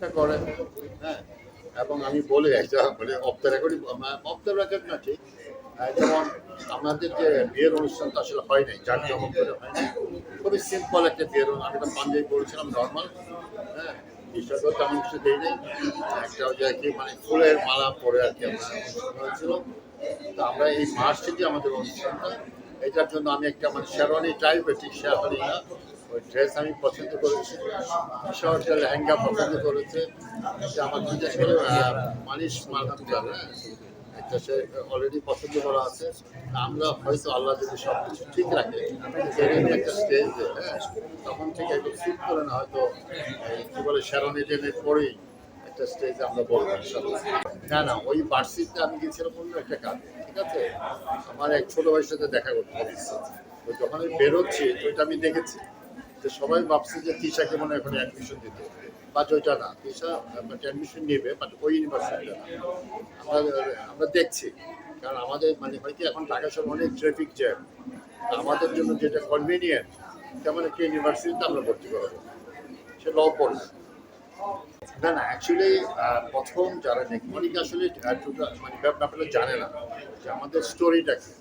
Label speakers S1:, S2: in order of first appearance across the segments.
S1: চেষ্টা করেন। হ্যাঁ এবং আমি বলে একটা off the record off the record না, ঠিক। যেমন আমাদের যে বিয়ের অনুষ্ঠানটা আসলে হয় নাই যার করে হয় খুবই সিম্পল একটা বিয়ের আমি তো পাঞ্জাবি পড়েছিলাম নর্মাল হ্যাঁ টি-শার্টও তেমন কিছু দিই নাই। একটা যে কি মানে ফুলের মালা পরে আর কি হয়েছিল। তো আমরা এই মার্চে আমাদের অনুষ্ঠানটা, এটার জন্য আমি একটা মানে শেরওয়ানি টাইপের ঠিক শেরওয়ানি না ওই ড্রেস আমি পছন্দ করেছি শর্টটা লেহেঙ্গা পছন্দ করেছে। আমার করে আহ, মানিস মালহামদার হ্যাঁ? একটা সে অলরেডি পছন্দ করা আছে। আমরা হয়তো আল্লাহ যদি সব কিছু ঠিক রাখে একটা স্টেজ হ্যাঁ? তখন থেকে একটু শুট করে না হয়তো কি বলে শেরওয়ানি টেনের পরেই একটা স্টেজে আমরা বলব না না ওই বার্ষিকটা আমি গেছিলাম অন্য একটা কাজ ঠিক আছে? আমার এক ছোট ভাইয়ের সাথে দেখা করতে যখন আমি বেরোচ্ছি এটা আমি দেখেছি। যে সবাই ভাবছে যে তিশাকে মনে এখন অ্যাডমিশন দিতে। বাট ওইটা না, তিশা অ্যাডমিশন নেবে বাট ওই ইউনিভার্সিটিটা আমরা আমরা দেখছি। কারণ আমাদের মানে হয় কি, এখন ঢাকা শহর অনেক ট্রাফিক জ্যাম আমাদের জন্য যেটা কনভিনিয়েন্ট তেমন একটা ইউনিভার্সিটিতে আমরা ভর্তি করাবো। সে ল পড়বে। না না অ্যাকচুয়ালি প্রথম যারা দেখে অনেকে আসলে মানে ব্যাপ- ব্যাপারটা জানে না। যে আমাদের স্টোরিটা কি?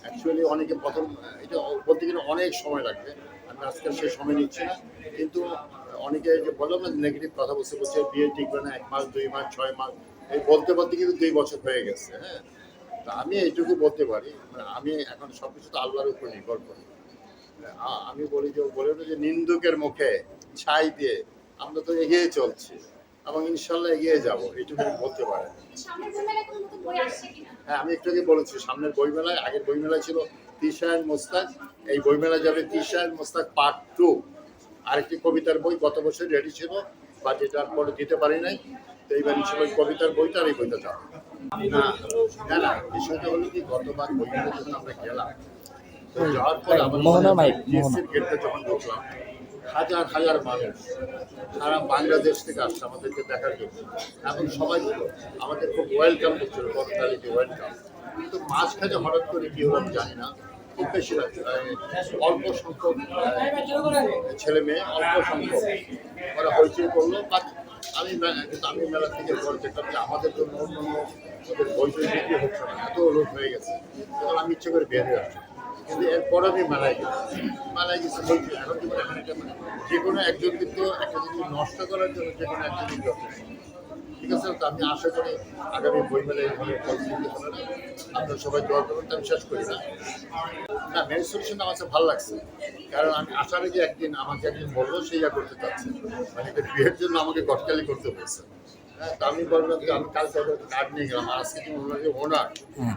S1: অ্যাকচুয়ালি অনেকে প্রথম এটা বলতে গেলে অনেক সময় লাগবে। আমি সে সময় নিচ্ছে। কিন্তু অনেকে যে বললাম না নেগেটিভ কথা বলতে বলছে বিয়ে টিকবে না, এক মাস, দুই মাস, ছয় মাস। এই বলতে বলতে কিন্তু দুই বছর হয়ে গেছে হ্যাঁ? তা আমি এইটুকু বলতে পারি মানে আমি এখন সব কিছু তো আল্লাহর উপর নির্ভর করি। আমি বলি যে বলে যে, নিন্দুকের মুখে ছাই দিয়ে আমরা তো এগিয়ে চলছি। এবং ইনশাল্লাহ এগিয়ে যাব এইটুকু বলতে পারি। হ্যাঁ আমি একটু আগে বলেছি সামনের বইমেলায় আগের বইমেলায় ছিল তিশায়ন মোস্তাক এই বইমেলায় যাবে তিশায়ন মোস্তাক পার্ট টু। আরেকটি কবিতার বই গত বছর রেডি ছিল বাট এটার পরে দিতে পারি নাই। তো এইবার ছিল ওই কবিতার বইটা আর এই বইটা যাবে। না না না বিষয়টা হলো কি গতবার বইমেলা যখন আমরা গেলাম। তো যাওয়ার পর আমরা
S2: মোহনা মাইক, মোহনা।
S1: টিএসসির গেটে যখন ঢুকলাম হাজার হাজার মানুষ সারা বাংলাদেশ থেকে আসছে আমাদেরকে দেখার জন্য। এখন সবাই আমাদের খুব ওয়েলকাম করছিল গতকালকে ওয়েলকাম কিন্তু মাঝখানে হঠাৎ করে কি হলো আমি জানি না। খুব বেশি লাগছে অল্প সংখ্যক ছেলে মেয়ে অল্প সংখ্যক ওরা হইচই করল। বাট আমি কিন্তু আমি মেলা থেকে পরে দেখলাম যে আমাদের জন্য অন্য অন্য ওদের বিক্রি হচ্ছে না, এত লোক হয়ে গেছে। তখন আমি ইচ্ছে করে বের হয়ে আসছি। কিন্তু এরপর আমি গেছি। গেছি বলছি এখন একটা মানে যে কোনো একজন কিন্তু একটা জিনিস নষ্ট করার জন্য যে কোনো যথেষ্ট ঠিক আছে? তো আমি আশা করি আগামী এইভাবে পরিস্থিতি হবে না আপনারা সবাই দোয়া করবেন আমি শেষ করি না। না মেন সলিউশন আমার কাছে ভালো লাগছে। কারণ আমি আসার আগে একদিন আমাকে একদিন বলল সেই ইয়া করতে চাচ্ছে। মানে বিয়ের জন্য আমাকে গটকালি করতে বলছে হ্যাঁ আমি বললাম যে আমি কালকে কার্ড নিয়ে গেলাম। আর আজকে যে ওনার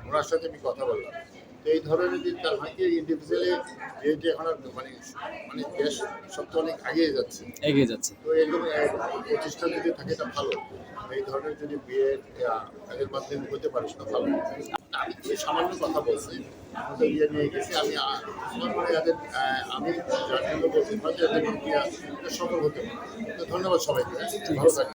S1: ওনার সাথে আমি কথা বললাম। এই ধরনের যদি তার হয় ইন্ডিভিজুয়ালি যেহেতু এখন আর মানে মানে দেশ সব তো অনেক এগিয়ে যাচ্ছে।
S2: এগিয়ে যাচ্ছে।
S1: তো এরকম প্রতিষ্ঠান যদি থাকে এটা ভালো। এই ধরনের যদি বিয়ে এর মাধ্যমে হতে পারে সেটা ভালো। আমি সামান্য কথা বলছি আমাদের ইয়ে নিয়ে গেছি আমি আমার মনে হয় এদের, আমি যার জন্য বলছি হয়তো এদের ইয়ে সফল হতে পারে। তো ধন্যবাদ সবাইকে ভালো থাকবেন।